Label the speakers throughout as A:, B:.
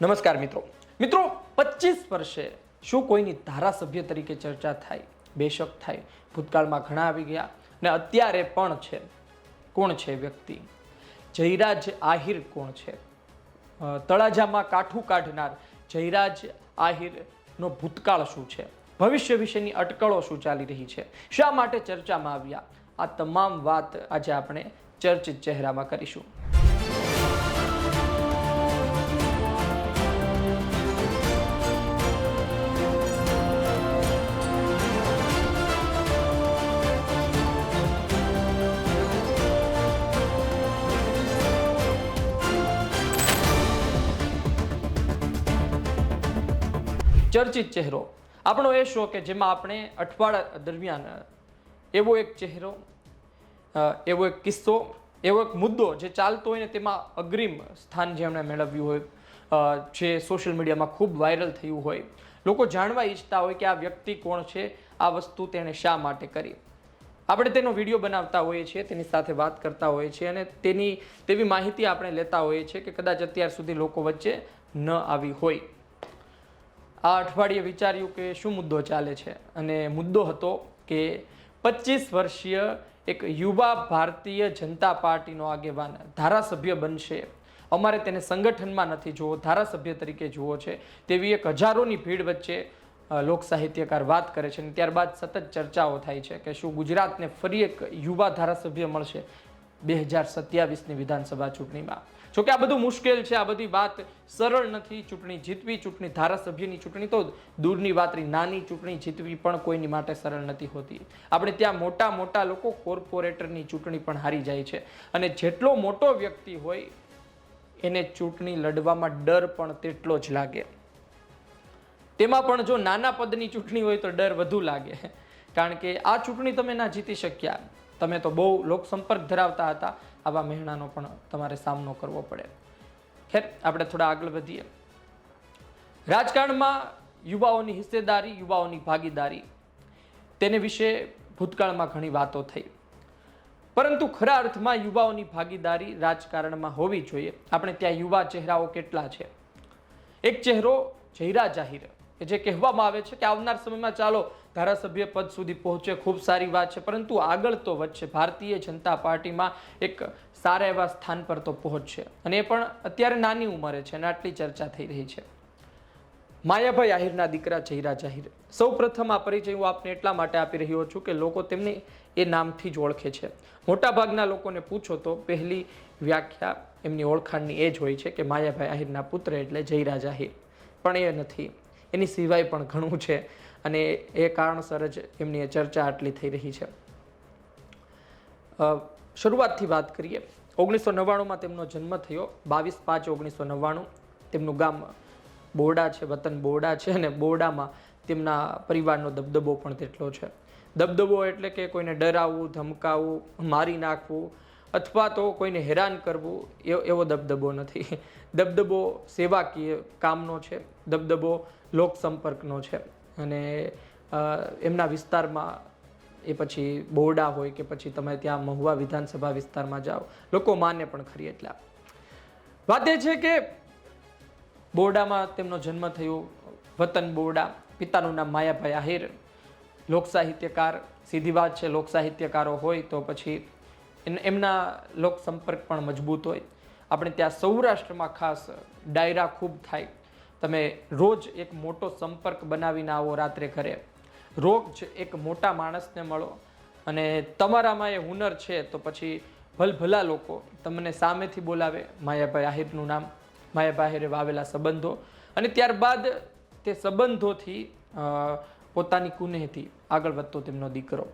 A: નમસ્કાર મિત્રો. મિત્રો પચીસ વર્ષે શું કોઈની ધારાસભ્ય તરીકે ચર્ચા થાય, બેશક થાય? ભૂતકાળમાં ઘણા આવી ગયા ને અત્યારે પણ છે. કોણ છે વ્યક્તિ? જયરાજ આહિર કોણ છે? તળાજામાં કાઠું કાઢનાર જયરાજ આહિરનો ભૂતકાળ શું છે? ભવિષ્ય વિશેની અટકળો શું ચાલી રહી છે? શા માટે ચર્ચામાં આવ્યા? આ તમામ વાત આજે આપણે ચર્ચિત ચહેરામાં કરીશું. ચર્ચિત ચહેરો. આપણો એ શો કે જેમાં આપણે અઠવાડિયા દરમિયાન એવો એક ચહેરો એવો એક કિસ્સો, એવો એક મુદ્દો જે ચાલતો હોય ને તેમાં અગ્રિમ સ્થાન જેમણે મેળવ્યું હોય જે સોશિયલ મીડિયામાં ખૂબ વાયરલ થયું હોય. લોકો જાણવા ઈચ્છતા હોય કે આ વ્યક્તિ કોણ છે, આ વસ્તુ તેણે શા માટે કરી. આપણે તેનો વીડિયો બનાવતા હોઈએ છીએ, તેની સાથે વાત કરતા હોઈએ છીએ અને તેની, તેવી માહિતી આપણે લેતા હોઈએ છીએ કે કદાચ અત્યાર સુધી લોકો વચ્ચે ન આવી હોય. આ અઠવાડિયે વિચાર્યું કે શું મુદ્દો ચાલે છે? અને મુદ્દો હતો કે પચીસ વર્ષીય એક યુવા ભારતીય જનતા પાર્ટીનો આગેવાન ધારાસભ્ય બનશે. અમારે તેને સંગઠનમાં નથી જોવો ધારાસભ્ય તરીકે જુઓ છે. તેવી એક હજારોની ભીડ વચ્ચે લોક સાહિત્યકાર વાત કરે છે અને ત્યારબાદ સતત ચર્ચાઓ થાય છે કે શું ગુજરાતને ફરી એક યુવા ધારાસભ્ય મળશે. બે હજાર સત્યાવીસની વિધાનસભા ચૂંટણીમાં. જોકે આ બધું મુશ્કેલ છે, આ બધી વાત સરળ નથી ચૂંટણી જીતવી, ચૂંટણી ધારાસભ્યની ચૂંટણી તો દૂરની વાત નાની ચૂંટણી જીતવી પણ કોઈની માટે સરળ નથી હોતી. આપણે ત્યાં મોટા મોટા લોકો કોર્પોરેટરની ચૂંટણી પણ હારી જાય છે. અને જેટલો મોટો વ્યક્તિ હોય, એને ચૂંટણી લડવામાં ડર પણ તેટલો જ લાગે. તેમાં પણ જો નાના પદની ચૂંટણી હોય તો ડર વધુ લાગે. કારણ કે આ ચૂંટણી તમે ના જીતી શક્યા. તમે તો બહુ લોકસંપર્ક ધરાવતા હતા, આવા મહેણાનો પણ તમારે સામનો કરવો પડે. ખેર, આપણે થોડા આગળ વધીએ. રાજકારણમાં યુવાઓની હિસ્સેદારી, યુવાઓની ભાગીદારી, તેને વિશે ભૂતકાળમાં ઘણી વાતો થઈ. પરંતુ ખરા અર્થમાં યુવાઓની ભાગીદારી રાજકારણમાં હોવી જોઈએ. આપણે ત્યાં યુવા ચહેરાઓ કેટલા છે? એક ચહેરો જહીરા જાહેર. કે જે કહેવામાં આવે છે કે આવનાર સમયમાં ચાલો ધારાસભ્ય પદ સુધી પહોંચે, ખૂબ સારી વાત છે. પરંતુ આગળ તો વધશે ભારતીય જનતા પાર્ટીમાં એક સારા એવા સ્થાન પર તો પહોંચશે. અને એ પણ અત્યારે નાની ઉંમરે છે અને આટલી ચર્ચા થઈ રહી છે. માયાભાઈ આહિરના દીકરા જયરા જાહિર. સૌ પ્રથમ આ પરિચય હું આપને એટલા માટે આપી રહ્યો છું કે લોકો તેમને એ નામથી જ ઓળખે છે. મોટાભાગના લોકોને પૂછો તો પહેલી વ્યાખ્યા એમની ઓળખાણની એ જ હોય છે કે માયાભાઈ આહિરના પુત્ર એટલે જયરા જાહિર. પણ એ નથી. એની સિવાય પણ ઘણું છે અને એ કારણસર જ એમની ચર્ચા આટલી થઈ રહી છે. શરૂઆતથી વાત કરીએ. ઓગણીસો નવ્વાણુંમાં તેમનો જન્મ થયો. બાવીસ પાંચ ઓગણીસો નવ્વાણું. તેમનું ગામ બોરડા છે, વતન બોરડા છે અને બોરડામાં તેમના પરિવારનો દબદબો પણ તેટલો છે. દબદબો એટલે કે કોઈને ડરાવવું, ધમકાવવું, મારી નાખવું અથવા તો કોઈને હેરાન કરવું, એવો એવો દબદબો નથી. દબદબો સેવાકીય કામનો છે, દબદબો લોકસંપર્કનો છે. અને એમના વિસ્તારમાં એ પછી બોરડા હોય કે પછી તમે ત્યાં મહુવા વિધાનસભા વિસ્તારમાં જાઓ, લોકો માને પણ ખરી એટલા. વાત એ છે કે બોરડામાં તેમનો જન્મ થયો વતન બોરડા, પિતાનું નામ માયાભાઈ આહિર. લોકસાહિત્યકાર, સીધી વાત છે, લોકસાહિત્યકારો હોય તો પછી એમના લોક સંપર્ક પણ મજબૂત હોય. આપણે ત્યાં સૌરાષ્ટ્રમાં ખાસ ડાયરા ખૂબ થાય. તમે રોજ એક મોટો સંપર્ક બનાવીને આવો રાત્રે ઘરે. રોજ એક મોટા માણસને મળો. અને તમારામાં એ હુનર છે તો પછી ભલભલા લોકો તમને સામેથી બોલાવે, માયાભાઈ આહિરનું નામ, માયાભાઈ આહિરે વાવેલા સંબંધો. અને ત્યારબાદ તે સંબંધોથી પોતાની કુનેહથી આગળ વધતો તેમનો દીકરો.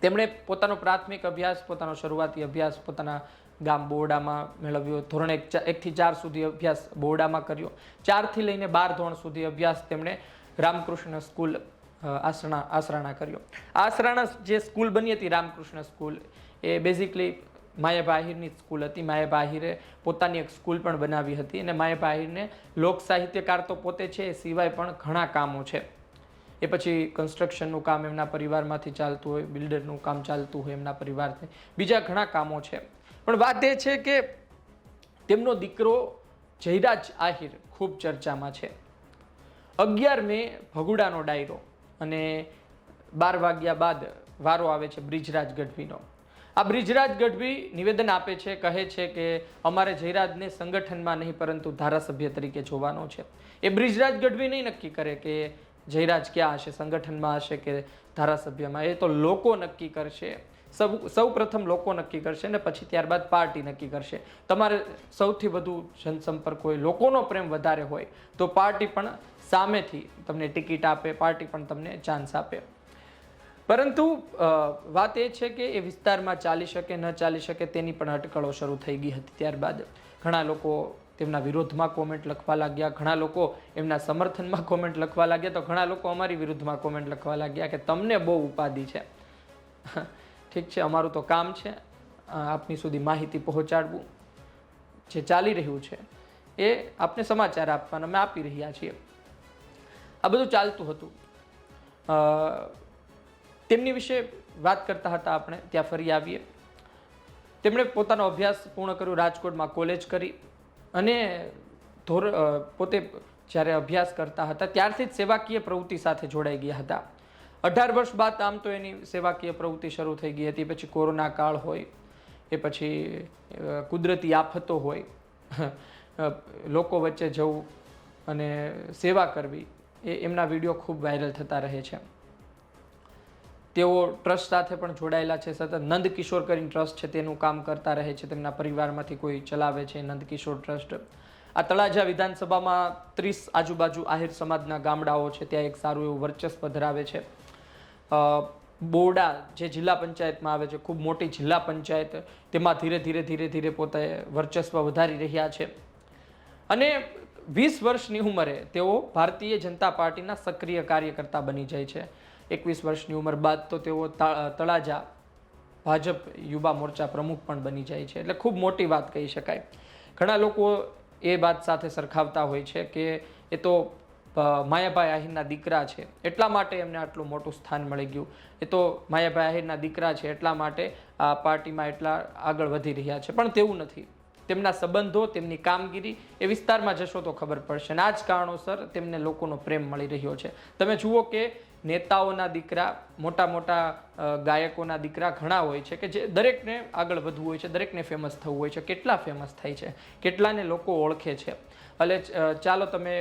A: તેમણે પોતાનો પ્રાથમિક અભ્યાસ, પોતાનો શરૂઆતી અભ્યાસ, પોતાના ગામ બોરડામાં મેળવ્યો. ધોરણ એક એકથી ચાર સુધી અભ્યાસ બોરડામાં કર્યો. ચારથી લઈને બાર ધોરણ સુધી અભ્યાસ તેમણે રામકૃષ્ણ સ્કૂલ આસરણા, આસરાણા કર્યો. આસરાણા જે સ્કૂલ બની હતી, રામકૃષ્ણ સ્કૂલ, એ બેઝિકલી માયા બાહિરની સ્કૂલ હતી. માયા બાહિરે પોતાની એક સ્કૂલ પણ બનાવી હતી અને માયા બાહિરને લોક સાહિત્યકાર તો પોતે છે, એ સિવાય પણ ઘણા કામો છે. એ પછી કન્સ્ટ્રક્શનનું કામ એમના પરિવારમાંથી ચાલતું હોય બિલ્ડરનું કામ ચાલતું હોય એમના પરિવારથી. બીજા ઘણા કામો છે. પણ વાત એ છે કે તેમનો દીકરો જયરાજ આહિર ખૂબ ચર્ચામાં છે. અગિયાર મે ભગુડાનો ડાયરો અને બાર વાગ્યા બાદ વારો આવે છે બ્રિજરાજ ગઢવીનો. આ બ્રિજરાજ ગઢવી નિવેદન આપે છે, કહે છે કે અમારે જયરાજને સંગઠનમાં નહીં, પરંતુ ધારાસભ્ય તરીકે જોવાનો છે. એ બ્રિજરાજ ગઢવી નહીં નક્કી કરે કે જયરાજ ક્યાં હશે, સંગઠનમાં હશે કે ધારાસભ્યમાં? એ તો લોકો નક્કી કરશે. સૌ સૌ પ્રથમ લોકો નક્કી કરશે ને પછી ત્યારબાદ પાર્ટી નક્કી કરશે. તમારે સૌથી વધુ જનસંપર્ક હોય, લોકોનો પ્રેમ વધારે હોય, તો પાર્ટી પણ સામેથી તમને ટિકિટ આપે, પાર્ટી પણ તમને ચાન્સ આપે. પરંતુ વાત એ છે કે એ વિસ્તારમાં ચાલી શકે, ન ચાલી શકે તેની પણ અટકળો શરૂ થઈ ગઈ હતી ત્યારબાદ. ઘણા લોકો તેમના વિરોધમાં કોમેન્ટ લખવા લાગ્યા. ઘણા લોકો એમના સમર્થનમાં કોમેન્ટ લખવા લાગ્યા. તો ઘણા લોકો અમારી વિરુદ્ધમાં કોમેન્ટ લખવા લાગ્યા કે તમને બહુ ઉપાધિ છે. ઠીક છે, અમારું તો કામ છે. આપની સુધી માહિતી પહોંચાડવું જે ચાલી રહ્યું છે એ આપને સમાચાર આપવાના અમે આપી રહ્યા છીએ. આ બધું ચાલતું હતું. તેમની વિશે વાત કરતા હતા આપણે. ત્યાં ફરી આવીએ. તેમણે પોતાનો અભ્યાસ પૂર્ણ કર્યો, રાજકોટમાં કોલેજ કરી. અને ધોર પોતે જ્યારે અભ્યાસ કરતા હતા, ત્યારથી જ સેવાકીય પ્રવૃત્તિ સાથે જોડાઈ ગયા હતા. અઢાર વર્ષ બાદ આમ તો એની સેવાકીય પ્રવૃત્તિ શરૂ થઈ ગઈ હતી. પછી કોરોના કાળ હોય, એ પછી કુદરતી આફતો હોય લોકો વચ્ચે જવું અને સેવા કરવી, એ એમના વીડિયો ખૂબ વાયરલ થતા રહે છે. તેઓ ટ્રસ્ટ સાથે પણ જોડાયેલા છે. સતત નંદ કિશોર કરીને ટ્રસ્ટ છે, તેનું કામ કરતા રહે છે, તેમના પરિવારમાંથી કોઈ ચલાવે છે. નંદ કિશોર ટ્રસ્ટ. આ તળાજા વિધાનસભામાં ત્રીસ આજુબાજુ આહિર સમાજના ગામડાઓ છે, ત્યાં એક સારું એવું વર્ચસ્વ ધરાવે છે. બોરડા જે જિલ્લા પંચાયતમાં આવે છે, ખૂબ મોટી જિલ્લા પંચાયત, તેમાં ધીરે ધીરે ધીરે ધીરે પોતે વર્ચસ્વ વધારી રહ્યા છે. અને વીસ વર્ષની ઉંમરે તેઓ ભારતીય જનતા પાર્ટીના સક્રિય કાર્યકર્તા બની જાય છે. એકવીસ વર્ષની ઉંમર બાદ તો તેઓ તળાજા ભાજપ યુવા મોરચા પ્રમુખ પણ બની જાય છે. એટલે ખૂબ મોટી વાત કહી શકાય. ઘણા લોકો એ વાત સાથે સરખાવતા હોય છે કે એ તો માયાભાઈ આહિરના દીકરા છે. એટલા માટે એમને આટલું મોટું સ્થાન મળી ગયું. એ તો માયાભાઈ આહિરના દીકરા છે, એટલા માટે આ પાર્ટીમાં એટલા આગળ વધી રહ્યા છે. પણ તેવું નથી. તેમના સંબંધો, તેમની કામગીરી એ વિસ્તારમાં જશો તો ખબર પડશે. અને આ જ કારણોસર તેમને લોકોનો પ્રેમ મળી રહ્યો છે. તમે જુઓ કે નેતાઓના દીકરા, મોટા મોટા ગાયકોના દીકરા ઘણા હોય છે કે જે દરેકને આગળ વધવું હોય છે, દરેકને ફેમસ થવું હોય છે. કેટલા ફેમસ થાય છે? કેટલાને લોકો ઓળખે છે? એટલે ચાલો તમે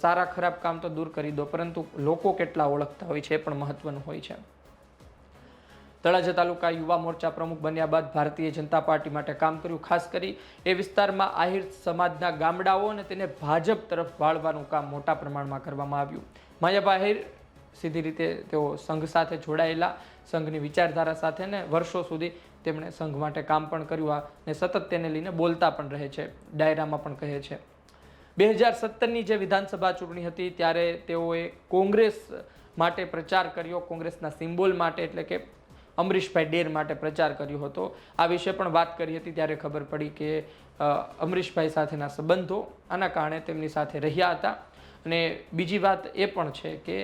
A: સારા ખરાબ કામ તો દૂર કરી દો, પરંતુ લોકો કેટલા ઓળખતા હોય છે એ પણ મહત્વનું હોય છે. તળાજા તાલુકા યુવા મોરચા પ્રમુખ બન્યા બાદ ભારતીય જનતા પાર્ટી માટે કામ કર્યું. ખાસ કરી એ વિસ્તારમાં આહિર સમાજના ગામડાઓ અને તેને ભાજપ તરફ વાળવાનું કામ મોટા પ્રમાણમાં કરવામાં આવ્યું. માયા આહિર સીધી રીતે તેઓ સંઘ સાથે જોડાયેલા, સંઘની વિચારધારા સાથે ને વર્ષો સુધી તેમણે સંઘ માટે કામ પણ કર્યું. ને સતત તેને લઈને બોલતા પણ રહે છે, ડાયરામાં પણ કહે છે. બે હજાર સત્તરની જે વિધાનસભા ચૂંટણી હતી, ત્યારે તેઓએ કોંગ્રેસ માટે પ્રચાર કર્યો. કોંગ્રેસના સિમ્બોલ માટે, એટલે કે અમરીશભાઈ ડેર માટે પ્રચાર કર્યો હતો. આ વિશે પણ વાત કરી હતી, ત્યારે ખબર પડી કે અમરીશભાઈ સાથેના સંબંધો આના કારણે તેમની સાથે રહ્યા હતા. અને બીજી વાત એ પણ છે કે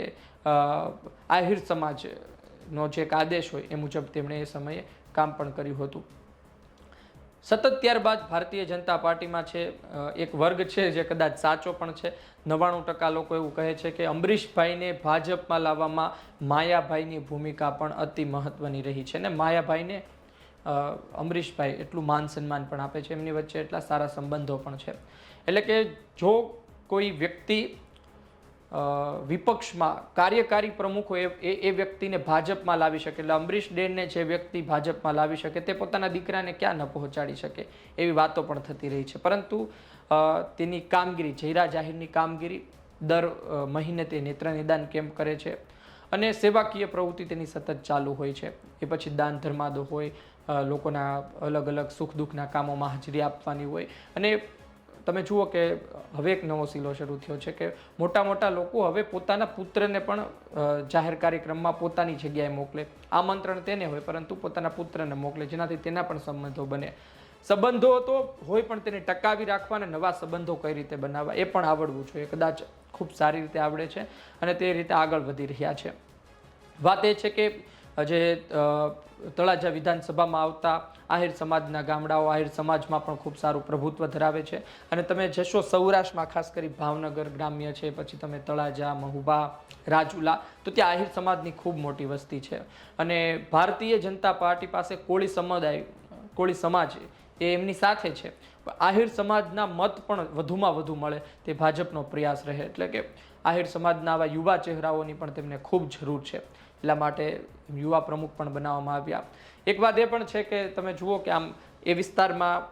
A: આહિર સમાજનો જે એક આદેશ હોય એ મુજબ તેમણે એ સમયે કામ પણ કર્યું હતું. સતત ત્યારબાદ ભારતીય જનતા પાર્ટીમાં છે એક વર્ગ છે જે કદાચ સાચો પણ છે. નવ્વાણું ટકા લોકો એવું કહે છે કે અમરીશભાઈને ભાજપમાં લાવવામાં માયાભાઈની ભૂમિકા પણ અતિ મહત્ત્વની રહી છે ને માયાભાઈને અંબરીશભાઈ એટલું માન સન્માન પણ આપે છે. એમની વચ્ચે એટલા સારા સંબંધો પણ છે. એટલે કે જો કોઈ વ્યક્તિ વિપક્ષમાં કાર્યકારી પ્રમુખ એ એ વ્યક્તિને ભાજપમાં લાવી શકે. એટલે અમરીશ ડેનને જે વ્યક્તિ ભાજપમાં લાવી શકે તે પોતાના દીકરાને ક્યાં ન પહોંચાડી શકે એવી વાતો પણ થતી રહી છે. પરંતુ તેની કામગીરી, જયરા જાહેરની કામગીરી દર મહિને તે નેત્ર નિદાન કેમ્પ કરે છે અને સેવાકીય પ્રવૃત્તિ તેની સતત ચાલુ હોય છે. એ પછી દાન ધર્માદો હોય લોકોના અલગ અલગ સુખ દુઃખના કામોમાં હાજરી આપવાની હોય અને તમે જુઓ કે હવે એક નવો સિલો શરૂ થયો છે કે મોટા મોટા લોકો હવે પોતાના પુત્રને પણ જાહેર કાર્યક્રમમાં પોતાની જગ્યાએ મોકલે. આમંત્રણ તેને હોય, પરંતુ પોતાના પુત્રને મોકલે, જેનાથી તેના પણ સંબંધો બને. સંબંધો તો હોય પણ તેને ટકાવી રાખવા અને નવા સંબંધો કઈ રીતે બનાવવા, એ પણ આવડવું જોઈએ. કદાચ ખૂબ સારી રીતે આવડે છે અને તે રીતે આગળ વધી રહ્યા છે. વાત એ છે કે જે તળાજા વિધાનસભામાં આવતા આહિર સમાજના ગામડાઓ, આહિર સમાજમાં પણ ખૂબ સારું પ્રભુત્વ ધરાવે છે. અને તમે જશો સૌરાષ્ટ્રમાં, ખાસ કરી ભાવનગર ગ્રામ્ય છે, પછી તમે તળાજા મહુબા રાજુલા, તો ત્યાં આહિર સમાજની ખૂબ મોટી વસ્તી છે. અને ભારતીય જનતા પાર્ટી પાસે કોળી સમુદાય, કોળી સમાજ એ એમની સાથે છે. આહિર સમાજના મત પણ વધુમાં વધુ મળે તે ભાજપનો પ્રયાસ રહે. એટલે કે આહિર સમાજના આવા યુવા ચહેરાઓની પણ તેમને ખૂબ જરૂર છે. એટલા માટે યુવા પ્રમુખ પણ બનાવવામાં આવ્યા. એક વાત એ પણ છે કે તમે જુઓ કે આમ એ વિસ્તારમાં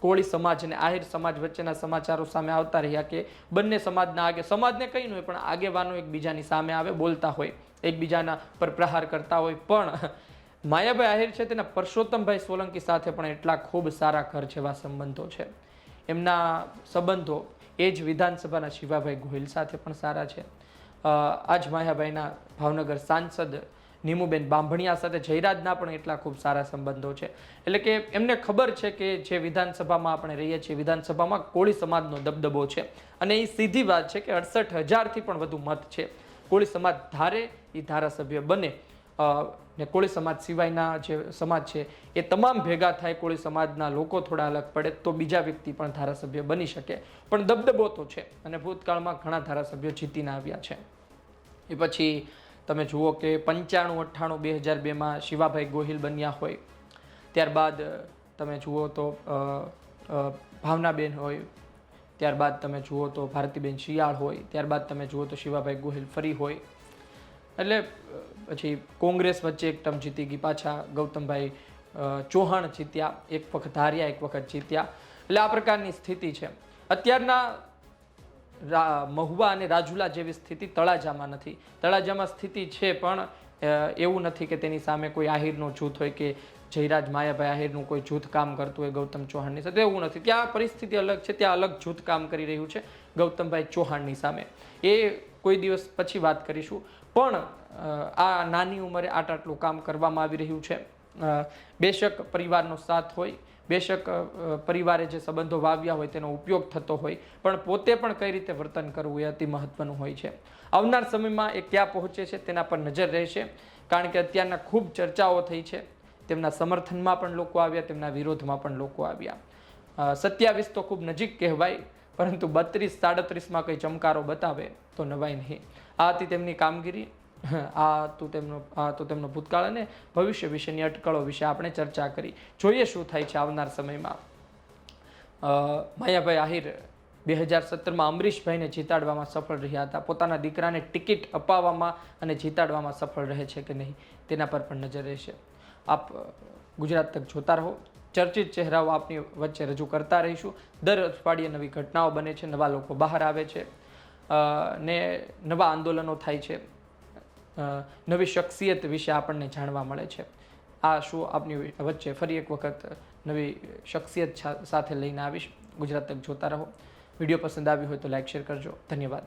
A: કોળી સમાજ અને આહિર સમાજ વચ્ચેના સમાચારો સામે આવતા રહ્યા કે બંને સમાજના આગે, સમાજને કંઈ હોય, પણ આગેવાનો એકબીજાની સામે આવે, બોલતા હોય, એકબીજાના પર પ્રહાર કરતા હોય. પણ માયાભાઈ આહિર છે તેના પરસોત્તમભાઈ સોલંકી સાથે પણ એટલા ખૂબ સારા ઘર જેવા સંબંધો છે. એમના સંબંધો એ જ વિધાનસભાના શિવાભાઈ ગોહિલ સાથે પણ સારા છે. આજ માયાભાઈના ભાવનગર સાંસદ નીમુબેન બાંભણિયા સાથે જયરાજના પણ એટલા ખૂબ સારા સંબંધો છે. એટલે કે એમને ખબર છે કે જે વિધાનસભામાં આપણે રહીએ છીએ, વિધાનસભામાં કોળી સમાજનો દબદબો છે. અને એ સીધી વાત છે કે અડસઠ હજારથી પણ વધુ મત છે. કોળી સમાજ ધારે એ ધારાસભ્ય બને. ને કોળી સમાજ સિવાયના જે સમાજ છે, એ તમામ ભેગા થાય, કોળી સમાજના લોકો થોડા અલગ પડે, તો બીજા વ્યક્તિ પણ ધારાસભ્ય બની શકે. પણ દબદબો તો છે. અને ભૂતકાળમાં ઘણા ધારાસભ્યો જીતીને આવ્યા છે. એ પછી તમે જુઓ કે પંચાણું, અઠ્ઠાણું, બે હજાર બેમાં શિવાભાઈ ગોહિલ બન્યા હોય. ત્યારબાદ તમે જુઓ તો ભાવનાબેન હોય. ત્યારબાદ તમે જુઓ તો ભારતીબેન શિયાળ હોય. ત્યારબાદ તમે જુઓ તો શિવાભાઈ ગોહિલ ફરી હોય. એટલે પછી કોંગ્રેસ વચ્ચે એક ટર્મ જીતી ગઈ પાછા ગૌતમભાઈ ચૌહાણ જીત્યા. એક વખત હાર્યા એક વખત જીત્યા. એટલે આ પ્રકારની સ્થિતિ છે. અત્યારના મહુવા અને રાજુલા જેવી સ્થિતિ તળાજામાં નથી. તળાજામાં સ્થિતિ છે પણ એવું નથી કે તેની સામે કોઈ આહિરનો જૂથ હોય કે જયરાજ માયાભાઈ આહિરનું કોઈ જૂથ કામ કરતું હોય ગૌતમ ચૌહાણની સાથે. એવું નથી. ત્યાં પરિસ્થિતિ અલગ છે. ત્યાં અલગ જૂથ કામ કરી રહ્યું છે ગૌતમભાઈ ચૌહાણની સામે. એ કોઈ દિવસ પછી વાત કરીશું. પણ આ નાની ઉંમરે આટ આટલું કામ કરવામાં આવી રહ્યું છે. બેશક પરિવારનો સાથ હોય બેશક પરિવારે જે સંબંધો વાવ્યા હોય તેનો ઉપયોગ થતો હોય, પણ પોતે પણ કઈ રીતે વર્તન કરવું એ અતિ મહત્વનું હોય છે. આવનાર સમયમાં એ ક્યાં પહોંચે છે તેના પર નજર રહેશે, કારણ કે અત્યારના ખૂબ ચર્ચાઓ થઈ છે. તેમના સમર્થનમાં પણ લોકો આવ્યા, તેમના વિરોધમાં પણ લોકો આવ્યા. સત્યાવીસ તો ખૂબ નજીક કહેવાય, પરંતુ બત્રીસ, સાડત્રીસમાં કંઈ ચમકારો બતાવે તો નવાય નહીં. આ હતી તેમની કામગીરી. આ તો તેમનો, આ તો તેમનો ભૂતકાળ અને ભવિષ્ય વિશેની અટકળો વિશે આપણે ચર્ચા કરી. જોઈએ શું થાય છે આવનાર સમયમાં. માયાભાઈ આહિર બે હજાર સત્તરમાં અમરીશભાઈને જીતાડવામાં સફળ રહ્યા હતા. પોતાના દીકરાને ટિકિટ અપાવવામાં અને જીતાડવામાં સફળ રહે છે કે નહીં, તેના પર પણ નજર રહેશે. આપ ગુજરાત તક જોતા રહો. ચર્ચિત ચહેરાઓ આપની વચ્ચે રજૂ કરતા રહીશું. દર અઠવાડિયે નવી ઘટનાઓ બને છે, નવા લોકો બહાર આવે છે. ને નવા આંદોલનો થાય છે. નવી શખ્સિયત વિશે આપણને જાણવા મળે છે. આ શો આપની વચ્ચે ફરી એક વખત નવી શખ્સિયત સાથે લઈને આવીશ. ગુજરાત તક જોતા રહો. વીડિયો પસંદ આવ્યો હોય તો લાઇક શેર કરજો. ધન્યવાદ.